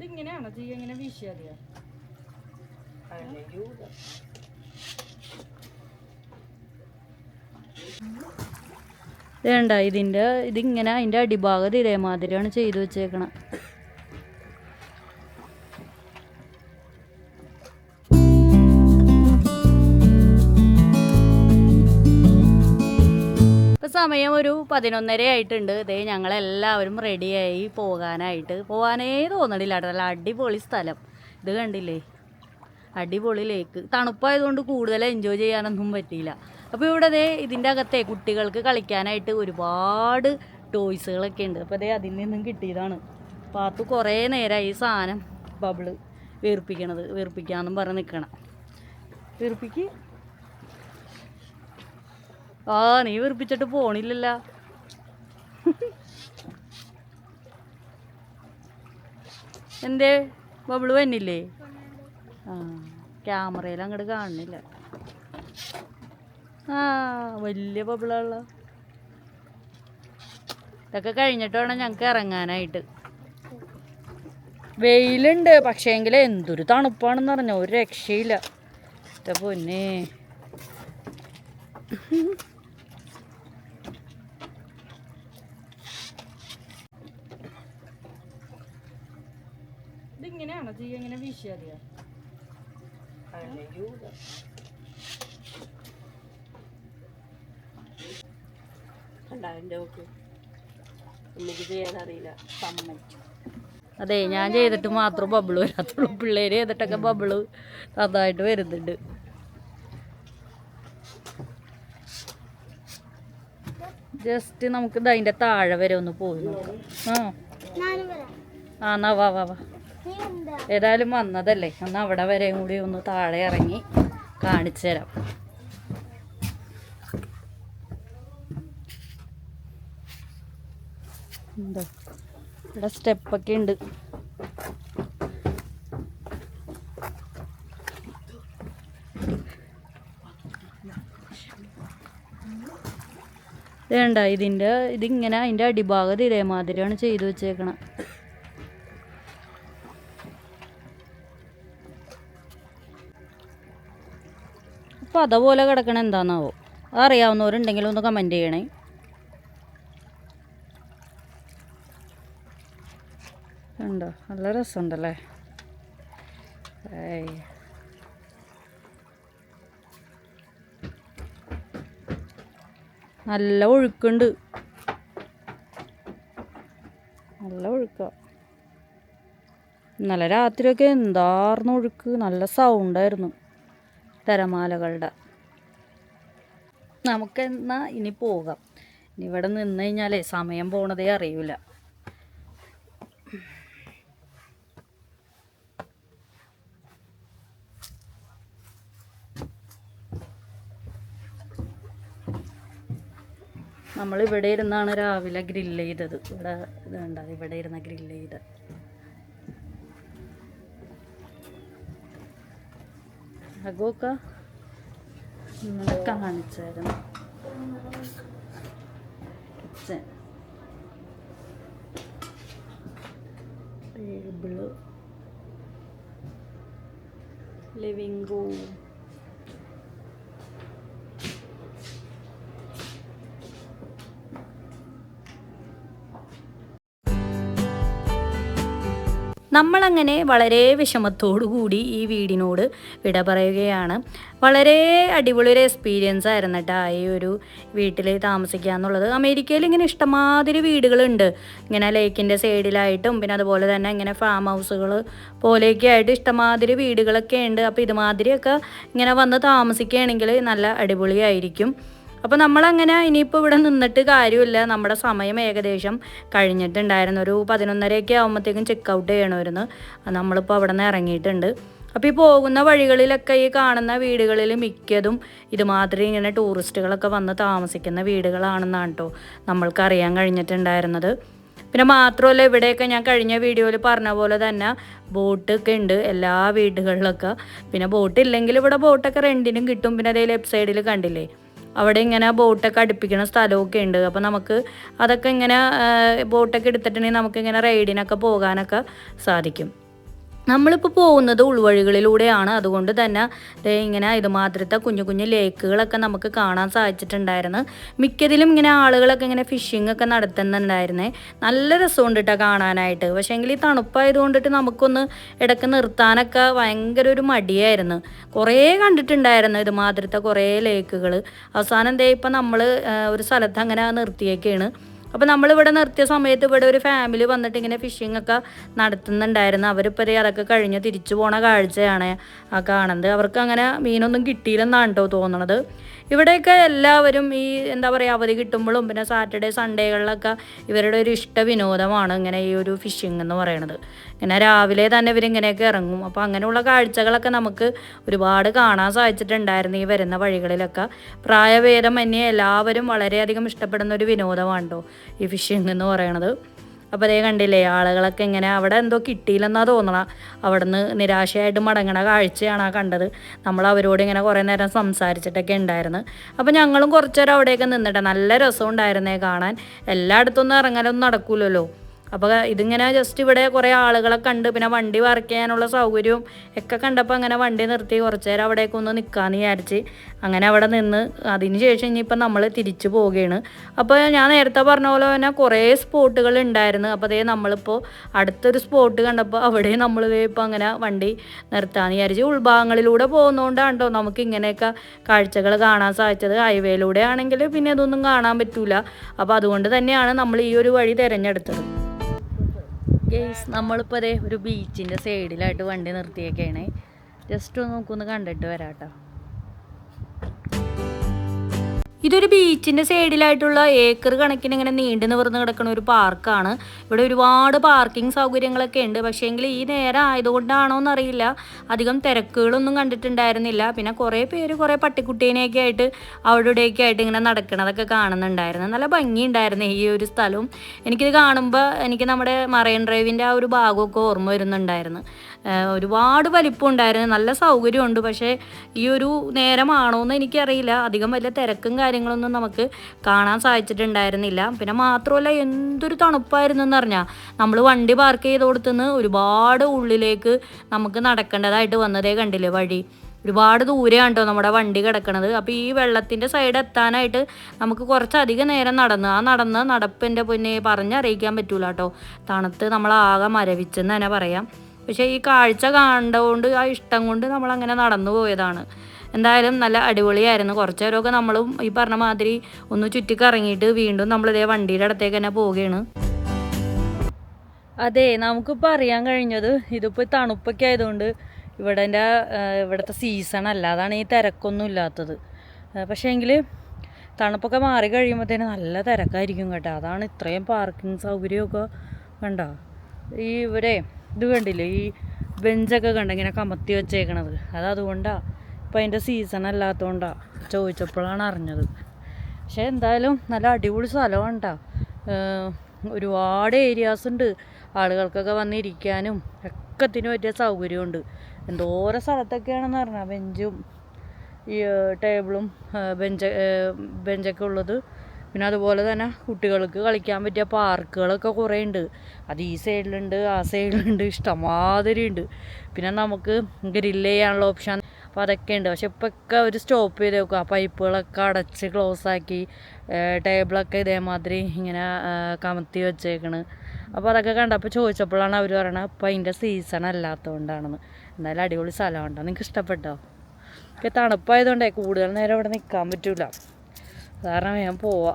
ഇതിങ്ങനെയാണോ? ചെയ്യ ഇങ്ങനെ വീശിയാതെയാ വേണ്ട ഇതിന്റെ ഇതിങ്ങനെ അതിന്റെ അടിഭാഗത്ത് ഇതേമാതിരിയാണ് ചെയ്തു വെച്ചേക്കണം. സമയം ഒരു പതിനൊന്നര ആയിട്ടുണ്ട്. ഇതേ ഞങ്ങളെല്ലാവരും റെഡിയായി പോകാനായിട്ട്. പോകാനേ തോന്നണില്ല നല്ല അടിപൊളി സ്ഥലം. ഇത് കണ്ടില്ലേ? അടിപൊളി ലേക്ക് തണുപ്പായതുകൊണ്ട് കൂടുതൽ എൻജോയ് ചെയ്യാനൊന്നും പറ്റിയില്ല. അപ്പോൾ ഇവിടെ ദേ ഇതിന്റെ അകത്തെ കുട്ടികൾക്ക് കളിക്കാനായിട്ട് ഒരുപാട് ടോയ്സുകളൊക്കെ ഉണ്ട്. അപ്പോൾ ദേ അതിൽ നിന്നും കിട്ടിയതാണ്. പാത്തു കുറേ നേരമായി ഈ സാധനം ബബിൾ വീർപ്പിക്കണത്. വീർപ്പിക്കാന്നും പറഞ്ഞ് നിൽക്കണം വീർപ്പിക്ക്. ആ നീ വെറുപ്പിച്ചിട്ട് പോണില്ലല്ല. എന്തേ? ബബിൾ വന്നില്ലേ? ആ ക്യാമറയിൽ അങ്ങോട്ട് കാണുന്നില്ല. ആ വലിയ ബബിളുള്ള ഇതൊക്കെ കഴിഞ്ഞിട്ട് വേണം ഞങ്ങൾക്ക് ഇറങ്ങാനായിട്ട്. വെയിലുണ്ട് പക്ഷേങ്കിൽ എന്തൊരു തണുപ്പാണെന്ന് പറഞ്ഞ ഒരു രക്ഷയില്ല. പൊന്നേ. ഇതിങ്ങനെയാണോ? ചെയ്യ എങ്ങനെ വീശിയാതിയോ? അതെ ഞാൻ ചെയ്തിട്ട് മാത്രം ബബിൾ വരാത്തുള്ളൂ. പിള്ളേര് ചെയ്തിട്ടൊക്കെ ബബിൾ നന്നായിട്ട് വരുന്നുണ്ട്. ജസ്റ്റ് നമുക്ക് അതിന്റെ താഴെ വരെ ഒന്ന് പോയി നോക്കാം. ആ. ആ എന്നാ വാ വാ വാ. ഏതായാലും വന്നതല്ലേ. ഒന്ന് അവിടെ വരെയും കൂടി ഒന്ന് താഴെ ഇറങ്ങി കാണിച്ചു തരാം. എന്തോ ഇവിടെ സ്റ്റെപ്പൊക്കെ ഉണ്ട്. വേണ്ട ഇതിന്റെ ഇതിങ്ങനെ അതിന്റെ അടിഭാഗത്ത് ഇതേമാതിരിയാണ് ചെയ്തു വെച്ചേക്കണം. അപ്പോൾ അതുപോലെ കിടക്കണ എന്താണെന്നാവോ? അതറിയാവുന്നവരുണ്ടെങ്കിൽ ഒന്ന് കമന്റ് ചെയ്യണേ. ഉണ്ടോ നല്ല രസമുണ്ടല്ലേ? ഏയ്. നല്ല ഒഴുക്കുണ്ട്. നല്ല ഒഴുക്ക. ഇന്നലെ രാത്രിയൊക്കെ എന്താർന്നു ഒഴുക്ക്. നല്ല സൗണ്ടായിരുന്നു തിരമാലകളുടെ. നമുക്ക് എന്നാൽ ഇനി പോകാം. ഇനി ഇവിടെ നിന്ന് കഴിഞ്ഞാലേ സമയം പോണതേ അറിയൂല. നമ്മൾ ഇവിടെ ഇരുന്നാണ് രാവിലെ ഗ്രില്ല് ചെയ്തത്. ഇവിടെ ഇതുണ്ട്? ഇവിടെ ഇരുന്ന് ഗ്രില്ല് ചെയ്ത്. അഗോക്ക ഇന്നലെ കാണിച്ചായിരുന്നു. കിച്ചൻ ടേബിൾ ലിവിങ് റൂം നമ്മളങ്ങനെ വളരെ കൂടി ഈ വീടിനോട് വിട പറയുകയാണ്. വളരെ അടിപൊളി ഒരു എക്സ്പീരിയൻസ് ആയിരുന്നു കേട്ടോ ഈ ഒരു വീട്ടിൽ താമസിക്കുക എന്നുള്ളത്. അമേരിക്കയിൽ ഇങ്ങനെ ഇഷ്ടമാതിരി വീടുകളുണ്ട്. ഇങ്ങനെ ലേക്കിന്റെ സൈഡിലായിട്ടും പിന്നെ അതുപോലെ തന്നെ ഇങ്ങനെ ഫാം ഹൗസുകൾ പോലെയൊക്കെ ആയിട്ട് ഇഷ്ടമാതിരി വീടുകളൊക്കെ ഉണ്ട്. അപ്പോൾ ഇതുമാതിരിയൊക്കെ ഇങ്ങനെ വന്ന് താമസിക്കുകയാണെങ്കിൽ നല്ല അടിപൊളിയായിരിക്കും. അപ്പോൾ നമ്മളങ്ങനെ ഇനിയിപ്പോൾ ഇവിടെ നിന്നിട്ട് കാര്യമില്ല. നമ്മുടെ സമയം ഏകദേശം കഴിഞ്ഞിട്ടുണ്ടായിരുന്നു. ഒരു പതിനൊന്നരയൊക്കെ ആകുമ്പോഴത്തേക്കും ചെക്ക് ഔട്ട് ചെയ്യണമായിരുന്നു. നമ്മളിപ്പോൾ അവിടെ നിന്ന് ഇറങ്ങിയിട്ടുണ്ട്. അപ്പോൾ ഈ പോകുന്ന വഴികളിലൊക്കെ ഈ കാണുന്ന വീടുകളിൽ മിക്കതും ഇതുമാതിരി ഇങ്ങനെ ടൂറിസ്റ്റുകളൊക്കെ വന്ന് താമസിക്കുന്ന വീടുകളാണെന്നാണ് കേട്ടോ നമ്മൾക്ക് അറിയാൻ കഴിഞ്ഞിട്ടുണ്ടായിരുന്നത്. പിന്നെ മാത്രമല്ല ഇവിടെയൊക്കെ ഞാൻ കഴിഞ്ഞ വീഡിയോയിൽ പറഞ്ഞ പോലെ തന്നെ ബോട്ടൊക്കെ ഉണ്ട് എല്ലാ വീടുകളിലൊക്കെ. പിന്നെ ബോട്ട് ഇല്ലെങ്കിൽ ഇവിടെ ബോട്ടൊക്കെ റെന്റിനും കിട്ടും. പിന്നെ അതേ ലെഫ്റ്റ് സൈഡിൽ കണ്ടില്ലേ? അവിടെ ഇങ്ങനെ ബോട്ടൊക്കെ അടുപ്പിക്കുന്ന സ്ഥലമൊക്കെ ഉണ്ട്. അപ്പോൾ നമുക്ക് അതൊക്കെ ഇങ്ങനെ ബോട്ടൊക്കെ എടുത്തിട്ടുണ്ടെങ്കിൽ നമുക്കിങ്ങനെ റൈഡിനൊക്കെ പോകാനൊക്കെ സാധിക്കും. നമ്മളിപ്പോൾ പോകുന്നത് ഉൾവഴികളിലൂടെയാണ്. അതുകൊണ്ട് തന്നെ ഇങ്ങനെ ഇതുമാത്രത്തെ കുഞ്ഞു കുഞ്ഞു ലേക്കുകളൊക്കെ നമുക്ക് കാണാൻ സാധിച്ചിട്ടുണ്ടായിരുന്നു. മിക്കതിലും ഇങ്ങനെ ആളുകളൊക്കെ ഇങ്ങനെ ഫിഷിംഗ് ഒക്കെ നടത്തുന്നുണ്ടായിരുന്നേ. നല്ല രസമുണ്ട് കേട്ടോ കാണാനായിട്ട്. പക്ഷേ എങ്കിൽ ഈ തണുപ്പായത് കൊണ്ടിട്ട് നമുക്കൊന്ന് ഇടയ്ക്ക് നിർത്താനൊക്കെ ഭയങ്കര ഒരു മടിയായിരുന്നു. കുറേ കണ്ടിട്ടുണ്ടായിരുന്നു ഇതുമാതിരത്തെ കുറേ ലേക്കുകൾ അവസാനം ദേ ഇപ്പം നമ്മൾ ഒരു സ്ഥലത്ത് അങ്ങനെ നിർത്തിയേക്കാണ്. അപ്പോൾ നമ്മളിവിടെ നിർത്തിയ സമയത്ത് ഇവിടെ ഒരു ഫാമിലി വന്നിട്ട് ഇങ്ങനെ ഫിഷിംഗ് ഒക്കെ നടത്തുന്നുണ്ടായിരുന്നു. അവരിപ്പോൾ ദേ അതൊക്കെ കഴിഞ്ഞ് തിരിച്ചു പോണ കാഴ്ചയാണ് ആ കാണുന്നത്. അവർക്ക് അങ്ങനെ മീനൊന്നും കിട്ടിയില്ലെന്നാണ് കേട്ടോ തോന്നണത്. ഇവിടെയൊക്കെ എല്ലാവരും ഈ എന്താ പറയുക അവധി കിട്ടുമ്പോഴും പിന്നെ സാറ്റർഡേ സൺഡേകളിലൊക്കെ ഇവരുടെ ഒരു ഇഷ്ട വിനോദമാണ് ഇങ്ങനെ ഈ ഒരു ഫിഷിംഗ് എന്ന് പറയുന്നത് ഇങ്ങനെ രാവിലെ തന്നെ ഇവരിങ്ങനെയൊക്കെ ഇറങ്ങും. അപ്പോൾ അങ്ങനെയുള്ള കാഴ്ചകളൊക്കെ നമുക്ക് ഒരുപാട് കാണാൻ സാധിച്ചിട്ടുണ്ടായിരുന്നു ഈ വരുന്ന വഴികളിലൊക്കെ. പ്രായഭേദം എന്നെ എല്ലാവരും വളരെയധികം ഇഷ്ടപ്പെടുന്ന ഒരു വിനോദമാണ് കേട്ടോ ഈ ഫിഷിംഗ് എന്ന് പറയണത്. അപ്പോൾ അതേ കണ്ടില്ലേ ആളുകളൊക്കെ ഇങ്ങനെ അവിടെ എന്തോ കിട്ടിയില്ലെന്നാ തോന്നണം. നിന്ന് നിരാശയായിട്ട് മടങ്ങണ കാഴ്ചയാണ് ആ കണ്ടത്. നമ്മൾ അവരോട് ഇങ്ങനെ കുറേ നേരം സംസാരിച്ചിട്ടൊക്കെ ഉണ്ടായിരുന്നു. അപ്പോൾ ഞങ്ങളും കുറച്ചേരം അവിടെയൊക്കെ നിന്നിട്ട് നല്ല രസം ഉണ്ടായിരുന്നേ കാണാൻ. എല്ലായിടത്തൊന്നും ഇറങ്ങലൊന്നും നടക്കൂലല്ലോ. അപ്പോൾ ഇതിങ്ങനെ ജസ്റ്റ് ഇവിടെ കുറേ ആളുകളെ കണ്ട് പിന്നെ വണ്ടി പാർക്ക് ചെയ്യാനുള്ള സൗകര്യവും ഒക്കെ കണ്ടപ്പോൾ അങ്ങനെ വണ്ടി നിർത്തി. കുറച്ച് നേരം അവിടേക്ക് ഒന്ന് നിൽക്കാമെന്ന് വിചാരിച്ച് അങ്ങനെ അവിടെ നിന്ന് അതിന് ശേഷം നമ്മൾ തിരിച്ചു പോവുകയാണ്. അപ്പോൾ ഞാൻ നേരത്തെ പറഞ്ഞ പോലെ തന്നെ കുറേ സ്പോട്ടുകൾ ഉണ്ടായിരുന്നു. അപ്പോൾ അതേ നമ്മളിപ്പോൾ അടുത്തൊരു സ്പോട്ട് കണ്ടപ്പോൾ അവിടെ നമ്മൾ ഇപ്പോൾ അങ്ങനെ വണ്ടി നിർത്താമെന്ന് വിചാരിച്ച് ഉൾഭാഗങ്ങളിലൂടെ പോകുന്നതുകൊണ്ടാണ് കേട്ടോ നമുക്ക് ഇങ്ങനെയൊക്കെ കാഴ്ചകൾ കാണാൻ സാധിച്ചത്. ഹൈവേയിലൂടെ ആണെങ്കിൽ പിന്നെ ഇതൊന്നും കാണാൻ പറ്റൂല. അപ്പോൾ അതുകൊണ്ട് തന്നെയാണ് നമ്മൾ ഈ ഒരു വഴി തിരഞ്ഞെടുത്തത്. ഗെയ്സ് നമ്മളിപ്പോൾ അതേ ഒരു ബീച്ചിന്റെ സൈഡിലായിട്ട് വണ്ടി നിർത്തിയേക്കാണ്. ജസ്റ്റ് ഒന്ന് നോക്കൊന്ന് കണ്ടിട്ട് വരാം കേട്ടോ ഇതൊരു ബീച്ചിന്റെ സൈഡിലായിട്ടുള്ള ഏക്കർ കണക്കിന് ഇങ്ങനെ നീണ്ടു നിവർന്ന് കിടക്കുന്ന ഒരു പാർക്കാണ്. ഇവിടെ ഒരുപാട് പാർക്കിംഗ് സൗകര്യങ്ങളൊക്കെ ഉണ്ട്. പക്ഷേ എങ്കിൽ ഈ നേരം ആയതുകൊണ്ടാണോ എന്നറിയില്ല. അധികം തിരക്കുകളൊന്നും കണ്ടിട്ടുണ്ടായിരുന്നില്ല. പിന്നെ കുറേ പേര് കുറേ പട്ടിക്കുട്ടീനെയൊക്കെ ആയിട്ട് അവിടെയൊക്കെ ആയിട്ട് ഇങ്ങനെ നടക്കണതൊക്കെ കാണുന്നുണ്ടായിരുന്നു. നല്ല ഭംഗിയുണ്ടായിരുന്നു ഈ ഒരു സ്ഥലവും. എനിക്കിത് കാണുമ്പോൾ എനിക്ക് നമ്മുടെ മറൈൻ ഡ്രൈവിന്റെ ആ ഒരു ഭാഗമൊക്കെ ഓർമ്മ വരുന്നുണ്ടായിരുന്നു. ഒരുപാട് വലിപ്പം ഉണ്ടായിരുന്നു. നല്ല സൗകര്യമുണ്ട്. പക്ഷേ ഈ ഒരു നേരമാണോ എന്ന് എനിക്കറിയില്ല. അധികം വലിയ തിരക്കും കാര്യങ്ങളൊന്നും നമുക്ക് കാണാൻ സാധിച്ചിട്ടുണ്ടായിരുന്നില്ല. പിന്നെ മാത്രമല്ല എന്തൊരു തണുപ്പായിരുന്നു എന്ന് പറഞ്ഞാൽ നമ്മൾ വണ്ടി പാർക്ക് ചെയ്ത് കൊടുത്തുനിന്ന് ഒരുപാട് ഉള്ളിലേക്ക് നമുക്ക് നടക്കേണ്ടതായിട്ട് വന്നതേ കണ്ടില്ലേ വഴി. ഒരുപാട് ദൂരെയാണ് കേട്ടോ നമ്മുടെ വണ്ടി കിടക്കണത്. അപ്പോൾ ഈ വെള്ളത്തിന്റെ സൈഡ് എത്താനായിട്ട് നമുക്ക് കുറച്ചധികം നേരം നടന്ന് ആ നടന്ന് നടപ്പിന്റെ പൊന്നെ പറഞ്ഞറിയിക്കാൻ പറ്റൂല കേട്ടോ തണുത്ത് നമ്മളാകെ മരവിച്ചെന്ന് തന്നെ പറയാം. പക്ഷേ ഈ കാഴ്ച കണ്ടതുകൊണ്ട് ആ ഇഷ്ടം കൊണ്ട് നമ്മളങ്ങനെ നടന്നു പോയതാണ്. എന്തായാലും നല്ല അടിപൊളിയായിരുന്നു. കുറച്ച് നേരമൊക്കെ നമ്മളും ഈ പറഞ്ഞ മാതിരി ഒന്ന് ചുറ്റിക്കറങ്ങിയിട്ട് വീണ്ടും നമ്മളിതേ വണ്ടിയുടെ അടുത്തേക്ക് തന്നെ പോവുകയാണ്. അതെ നമുക്കിപ്പോൾ അറിയാൻ കഴിഞ്ഞത് ഇതിപ്പോൾ തണുപ്പൊക്കെ ആയതുകൊണ്ട് ഇവിടെ ഇവിടുത്തെ സീസൺ അല്ല. അതാണ് ഈ തിരക്കൊന്നും ഇല്ലാത്തത്. പക്ഷേ എങ്കിൽ തണുപ്പൊക്കെ മാറി കഴിയുമ്പോഴത്തേന് നല്ല തിരക്കായിരിക്കും കേട്ടോ. അതാണ് ഇത്രയും പാർക്കിംഗ് സൗകര്യമൊക്കെ വേണ്ട ഈ ഇവരെ ഇത് കണ്ടില്ലേ? ഈ ബെഞ്ചൊക്കെ കണ്ട ഇങ്ങനെ കമത്തി വെച്ചേക്കണത്. അത് അതുകൊണ്ടാണ് ഇപ്പം അതിന്റെ സീസൺ അല്ലാത്തതുകൊണ്ടാണ് ചോദിച്ചപ്പോഴാണ് അറിഞ്ഞത്. പക്ഷേ എന്തായാലും നല്ല അടിപൊളി സ്ഥലമാണ് കേട്ടോ ഒരുപാട് ഏരിയാസ് ഉണ്ട്. ആളുകൾക്കൊക്കെ വന്നിരിക്കാനും ഒക്കത്തിനും പറ്റിയ സൗകര്യമുണ്ട്. എന്തോരം സ്ഥലത്തൊക്കെയാണെന്ന് പറഞ്ഞാൽ ബെഞ്ചും ഈ ടേബിളും ബെഞ്ച് ബെഞ്ചൊക്കെ ഉള്ളത്. പിന്നെ അതുപോലെ തന്നെ കുട്ടികൾക്ക് കളിക്കാൻ പറ്റിയ പാർക്കുകളൊക്കെ കുറേ ഉണ്ട് അത് ഈ സൈഡിലുണ്ട് ആ സൈഡിലുണ്ട് ഇഷ്ടമാതിരി ഉണ്ട് പിന്നെ നമുക്ക് ഗ്രില്ല് ചെയ്യാനുള്ള ഓപ്ഷൻ അപ്പോൾ അതൊക്കെ ഉണ്ട് പക്ഷെ ഇപ്പോൾ ഒക്കെ അവർ സ്റ്റോപ്പ് ചെയ്ത് വെക്കും. ആ പൈപ്പുകളൊക്കെ അടച്ച് ക്ലോസ് ആക്കി ടേബിളൊക്കെ ഇതേമാതിരി ഇങ്ങനെ കമത്തി വെച്ചേക്കണ്. അപ്പോൾ അതൊക്കെ കണ്ടപ്പോൾ ചോദിച്ചപ്പോഴാണ് അവർ പറയണത് അപ്പോൾ അതിന്റെ സീസൺ അല്ലാത്തതുകൊണ്ടാണെന്ന്. എന്തായാലും അടിപൊളി സ്ഥലമുണ്ടോ നിങ്ങൾക്ക് ഇഷ്ടപ്പെട്ടോ? ഇപ്പം തണുപ്പായതുകൊണ്ടേ കൂടുതൽ നേരം ഇവിടെ നിൽക്കാൻ പറ്റൂല. കാരണം ഞാൻ പോവാ.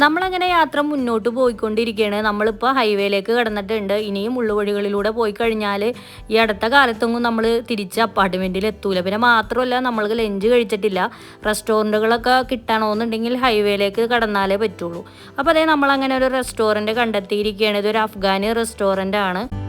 നമ്മളങ്ങനെ യാത്ര മുന്നോട്ട് പോയിക്കൊണ്ടിരിക്കുകയാണ്. നമ്മളിപ്പോൾ ഹൈവേയിലേക്ക് കിടന്നിട്ടുണ്ട്. ഇനിയും ഉള്ളുവഴികളിലൂടെ പോയി കഴിഞ്ഞാൽ ഈ അടുത്ത കാലത്തൊന്നും നമ്മൾ തിരിച്ച് അപ്പാർട്ട്മെന്റിൽ എത്തൂല. പിന്നെ മാത്രമല്ല നമ്മൾക്ക് ലഞ്ച് കഴിച്ചിട്ടില്ല. റെസ്റ്റോറന്റുകളൊക്കെ കിട്ടണമെന്നുണ്ടെങ്കിൽ ഹൈവേയിലേക്ക് കടന്നാലേ പറ്റുള്ളൂ. അപ്പോൾ അതേ നമ്മളങ്ങനെ ഒരു റെസ്റ്റോറന്റ് കണ്ടെത്തിയിരിക്കുകയാണ്. ഇതൊരു അഫ്ഗാനി റെസ്റ്റോറന്റ് ആണ്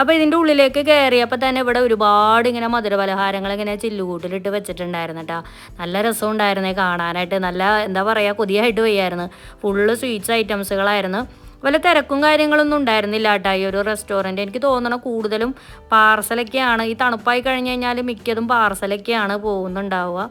അപ്പോൾ ഇതിന്റെ ഉള്ളിലേക്ക് കയറിയപ്പോൾ തന്നെ ഇവിടെ ഒരുപാട് ഇങ്ങനെ മധുരപലഹാരങ്ങൾ ഇങ്ങനെ ചില്ലുകൂട്ടിലിട്ട് വെച്ചിട്ടുണ്ടായിരുന്നു കേട്ടോ നല്ല രസം ഉണ്ടായിരുന്നേ കാണാനായിട്ട്. നല്ല എന്താ പറയുക കൊതിയായിട്ട് വയ്യായിരുന്നു. ഫുള്ള് സ്വീറ്റ്സ് ഐറ്റംസുകളായിരുന്നു വല്ല തിരക്കും കാര്യങ്ങളൊന്നും ഉണ്ടായിരുന്നില്ല കേട്ടോ ഈ ഒരു റെസ്റ്റോറന്റ് എനിക്ക് തോന്നണം കൂടുതലും പാർസലൊക്കെയാണ് ഈ തണുപ്പായി കഴിഞ്ഞ് കഴിഞ്ഞാൽ മിക്കതും പാർസലൊക്കെയാണ് പോകുന്നുണ്ടാവുക.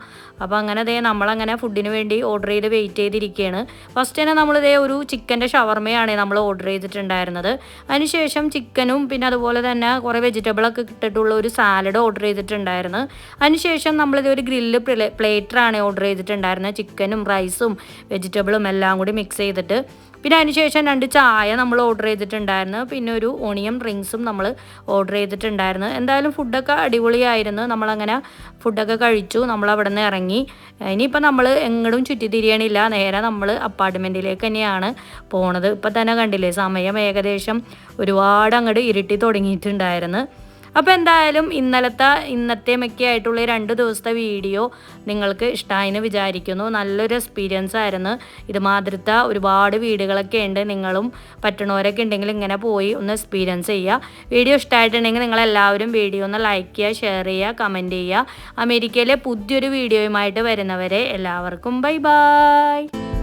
അപ്പോൾ അങ്ങനെ ദേ നമ്മളങ്ങനെ ഫുഡിന് വേണ്ടി ഓർഡർ ചെയ്ത് വെയിറ്റ് ചെയ്തിരിക്കുകയാണ് ഫസ്റ്റ് തന്നെ നമ്മളിതേ ഒരു ചിക്കന്റെ ഷവർമയാണ് നമ്മൾ ഓർഡർ ചെയ്തിട്ടുണ്ടായിരുന്നത്. അതിനുശേഷം ചിക്കനും പിന്നെ അതുപോലെ തന്നെ കുറേ വെജിറ്റബിളൊക്കെ ഇട്ടിട്ടുള്ള ഒരു സാലഡ് ഓർഡർ ചെയ്തിട്ടുണ്ടായിരുന്നു. അതിനുശേഷം നമ്മളിത് ഒരു ഗ്രില്ല് പ്ലേറ്ററാണ് ഓർഡർ ചെയ്തിട്ടുണ്ടായിരുന്നത്. ചിക്കനും റൈസും വെജിറ്റബിളും എല്ലാം കൂടി മിക്സ് ചെയ്തിട്ട്. പിന്നെ അതിനുശേഷം രണ്ട് ചായ നമ്മൾ ഓർഡർ ചെയ്തിട്ടുണ്ടായിരുന്നു. പിന്നെ ഒരു ഓണിയൻ ഡ്രിങ്ക്സും നമ്മൾ ഓർഡർ ചെയ്തിട്ടുണ്ടായിരുന്നു. എന്തായാലും ഫുഡൊക്കെ അടിപൊളിയായിരുന്നു. നമ്മളങ്ങനെ ഫുഡൊക്കെ കഴിച്ചു. നമ്മൾ അവിടെ നിന്ന് ഇറങ്ങി. ഇനിയിപ്പോൾ നമ്മൾ എങ്ങടും ചുറ്റി തിരിയണില്ല. നേരെ നമ്മൾ അപ്പാർട്ട്മെന്റിലേക്ക് തന്നെയാണ് പോണത്. ഇപ്പം തന്നെ കണ്ടില്ലേ സമയം ഏകദേശം ഒരുപാട് അങ്ങോട്ട് ഇരുട്ടി തുടങ്ങിയിട്ടുണ്ടായിരുന്നു. അപ്പോൾ എന്തായാലും ഇന്നലത്തെ ഇന്നത്തെ മൊക്കെ ആയിട്ടുള്ള രണ്ട് ദിവസത്തെ വീഡിയോ നിങ്ങൾക്ക് ഇഷ്ടമായെന്ന് വിചാരിക്കുന്നു. നല്ലൊരു എക്സ്പീരിയൻസ് ആയിരുന്നു. ഇത് മാതിരത്തെ ഒരുപാട് വീടുകളൊക്കെ ഉണ്ട്. നിങ്ങളും പറ്റണവരൊക്കെ ഉണ്ടെങ്കിൽ ഇങ്ങനെ പോയി ഒന്ന് എക്സ്പീരിയൻസ് ചെയ്യുക. വീഡിയോ ഇഷ്ടമായിട്ടുണ്ടെങ്കിൽ നിങ്ങളെല്ലാവരും വീഡിയോ ഒന്ന് ലൈക്ക് ചെയ്യുക ഷെയർ ചെയ്യുക കമന്റ് ചെയ്യുക. അമേരിക്കയിലെ പുതിയൊരു വീഡിയോയുമായിട്ട് വരുന്നവരെ എല്ലാവർക്കും ബൈ ബൈ